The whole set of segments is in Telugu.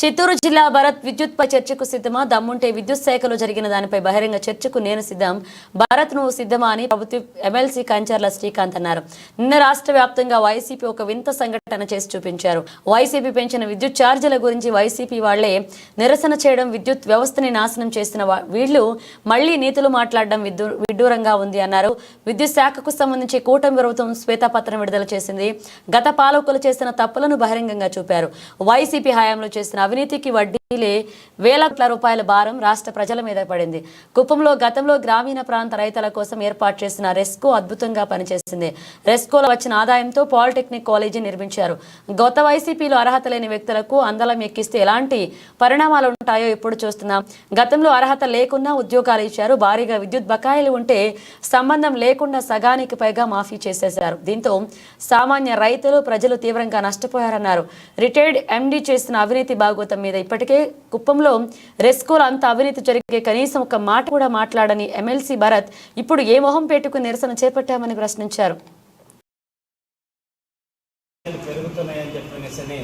చిత్తూరు జిల్లా భరత్ విద్యుత్పై చర్చకు సిద్ధమా? దమ్ముంటే విద్యుత్ శాఖలో జరిగిన దానిపై బహిరంగ చర్చకు నేను సిద్ధం. భారత్ నువ్వు సిద్ధమా అని ప్రభుత్వ ఎమ్మెల్సీ కంచర్ల శ్రీకాంత్ అన్నారు. నిన్న రాష్ట్ర వ్యాప్తంగా వైసీపీ ఒక వింత సంఘటన చేసి చూపించారు. వైసీపీ పెంచిన విద్యుత్ ఛార్జీల గురించి వైసీపీ వాళ్ళే నిరసన చేయడం విద్యుత్ వ్యవస్థని నాశనం చేసిన వీళ్ళు మళ్ళీ నీతులు మాట్లాడడం విడ్డూరంగా ఉంది అన్నారు. విద్యుత్ శాఖకు సంబంధించి కూటమి ప్రభుత్వం శ్వేతపత్రం విడుదల చేసింది. గత పాలకులు చేసిన తప్పులను బహిరంగంగా చూపారు. వైసీపీ హయాంలో చేసిన అవినీతికి వడ్డీలే వేల కోట్ల రూపాయల భారం రాష్ట్ర ప్రజల మీద పడింది. కుప్పంలో గతంలో గ్రామీణ ప్రాంత రైతుల కోసం ఏర్పాటు చేసిన రెస్కో అద్భుతంగా పనిచేసింది. రెస్కోలో వచ్చిన ఆదాయంతో పాలిటెక్నిక్ కాలేజీ నిర్మించారు. గత వైసీపీలో అర్హత లేని వ్యక్తులకు అందలం ఎక్కిస్తే ఎలాంటి పరిణామాలు ఉంటాయో ఇప్పుడు చూస్తున్నాం. గతంలో అర్హత లేకున్నా ఉద్యోగాలు ఇచ్చారు. భారీగా విద్యుత్ బకాయిలు ఉంటే సంబంధం లేకుండా సగానికి పైగా మాఫీ చేసేశారు. దీంతో సామాన్య రైతులు ప్రజలు తీవ్రంగా నష్టపోయారన్నారు. రిటైర్డ్ ఎండీ చేసిన అవినీతి బాగోతం మీద ఇప్పటికే కుప్పంలో రెస్కోలు అంత అవినీతి జరిగే కనీసం ఒక మాట కూడా మాట్లాడని ఎమ్మెల్సీ భరత్ ఇప్పుడు ఏ మొహం పెట్టుకుని నిరసన చేపట్టామని ప్రశ్నించారు. పెరుగుతున్నాయని చెప్పనేసని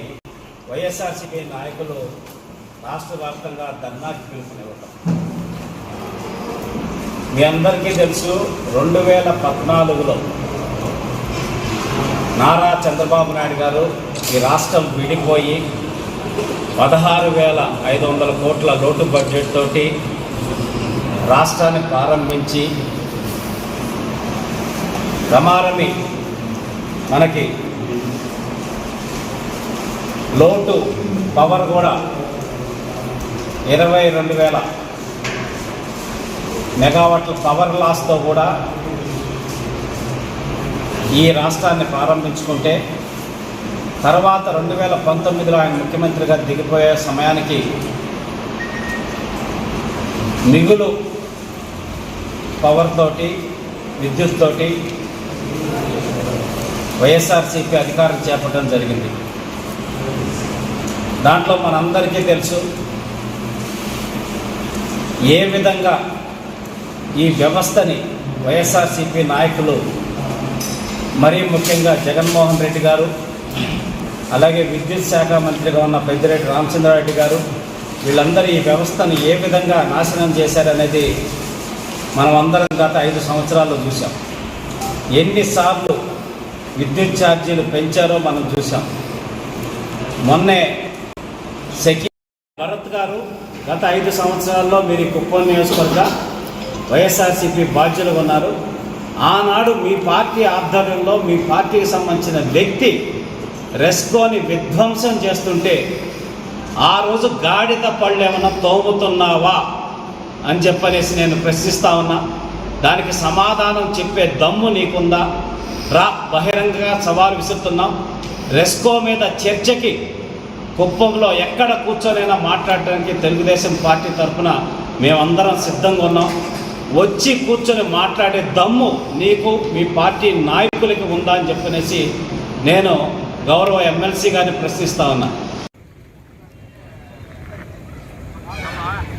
వైఎస్ఆర్సీపీ నాయకులు రాష్ట్ర వ్యాప్తంగా ధర్నాకి పిలుపునివ్వటం. మీ అందరికీ తెలుసు రెండు వేల పద్నాలుగులో నారా చంద్రబాబు నాయుడు గారు ఈ రాష్ట్రం విడిపోయి పదహారు వేల ఐదు వందల కోట్ల లోటు బడ్జెట్ తోటి రాష్ట్రాన్ని ప్రారంభించి రమారమి మనకి లోటు పవర్ కూడా ఇరవై రెండు వేల మెగావాట్ల పవర్ లాస్తో కూడా ఈ రాష్ట్రాన్ని ప్రారంభించుకుంటే తర్వాత రెండు వేల పంతొమ్మిదిలో ఆయన ముఖ్యమంత్రిగా దిగిపోయే సమయానికి మిగులు పవర్ తోటి విద్యుత్ తోటి వైఎస్ఆర్సీపీ అధికారం చేపట్టడం జరిగింది. దాంట్లో మనందరికీ తెలుసు ఏ విధంగా ఈ వ్యవస్థని వైఎస్ఆర్సీపీ నాయకులు మరీ ముఖ్యంగా జగన్మోహన్ రెడ్డి గారు అలాగే విద్యుత్ శాఖ మంత్రిగా ఉన్న పెద్దిరెడ్డి రామచంద్రారెడ్డి గారు వీళ్ళందరూ ఈ వ్యవస్థను ఏ విధంగా నాశనం చేశారనేది మనం అందరం గత ఐదు సంవత్సరాల్లో చూసాం ఎన్నిసార్లు విద్యుత్ ఛార్జీలు పెంచారో మనం చూసాం మొన్నే సెకి భరత్ గారు గత ఐదు సంవత్సరాల్లో మీరు కుప్పం నియోజకవర్గ వైఎస్ఆర్సీపీ బాధ్యులు ఉన్నారు. ఆనాడు మీ పార్టీ ఆధ్వర్యంలో మీ పార్టీకి సంబంధించిన వ్యక్తి రెస్కోని విధ్వంసం చేస్తుంటే ఆ రోజు గాడిద పళ్ళు ఏమన్నా తోముతున్నావా? అని చెప్పనేసి నేను ప్రశ్నిస్తా ఉన్నా. దానికి సమాధానం చెప్పే దమ్ము నీకుందా? రా బహిరంగంగా సవాలు విసురుతున్నాం. రెస్కో మీద చర్చకి కుప్పంలో ఎక్కడ కూర్చొనైనా మాట్లాడటానికి తెలుగుదేశం పార్టీ తరఫున మేమందరం సిద్ధంగా ఉన్నాం. వచ్చి కూర్చొని మాట్లాడే దమ్ము నీకు మీ పార్టీ నాయకులకి ఉందా అని చెప్పనేసి నేను గౌరవ ఎమ్మెల్సీ గారిని ప్రశ్నిస్తా ఉన్నా.